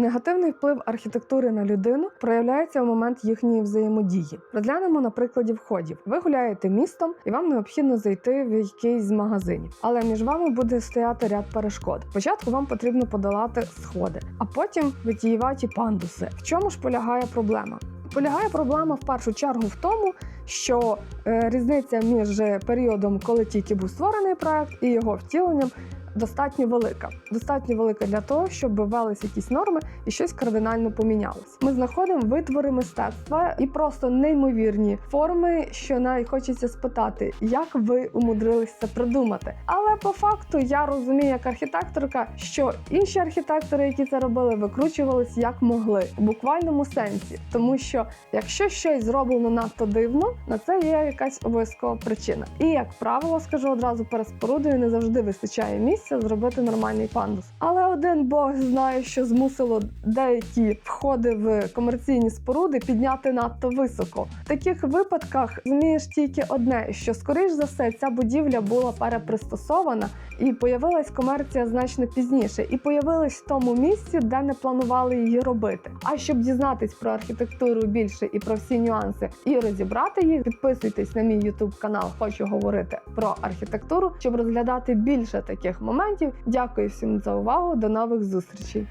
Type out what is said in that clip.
Негативний вплив архітектури на людину проявляється в момент їхньої взаємодії. Розглянемо на прикладі входів. Ви гуляєте містом, і вам необхідно зайти в якийсь з магазинів. Але між вами буде стояти ряд перешкод. Спочатку вам потрібно подолати сходи, а потім витіюваті пандуси. В чому ж полягає проблема? Полягає проблема в першу чергу в тому, що е, різниця між періодом, коли тільки був створений проект, і його втіленням достатньо велика. Достатньо велика для того, щоб ввелись якісь норми і щось кардинально помінялось. Ми знаходимо витвори мистецтва і просто неймовірні форми, що навіть хочеться спитати, як ви умудрились це придумати. Але по факту я розумію, як архітекторка, що інші архітектори, які це робили, викручувались як могли в буквальному сенсі, тому що якщо щось зроблено надто дивно, на це є якась обов'язкова причина. І як правило, скажу одразу перед спорудою, не завжди вистачає місця зробити нормальний пандус. Але один бог знає, що змусило деякі входи в комерційні споруди підняти надто високо. В таких випадках змієш тільки одне: що скоріш за все ця будівля була перепристосована і появилась комерція значно пізніше, і появилась в тому місці, де не планували її робити. А щоб дізнатись про архітектуру більше і про всі нюанси і розібрати їх, підписуйтесь на мій YouTube канал. Хочу говорити про архітектуру, щоб розглядати більше таких моментів. Дякую всім за увагу. До нових зустрічей.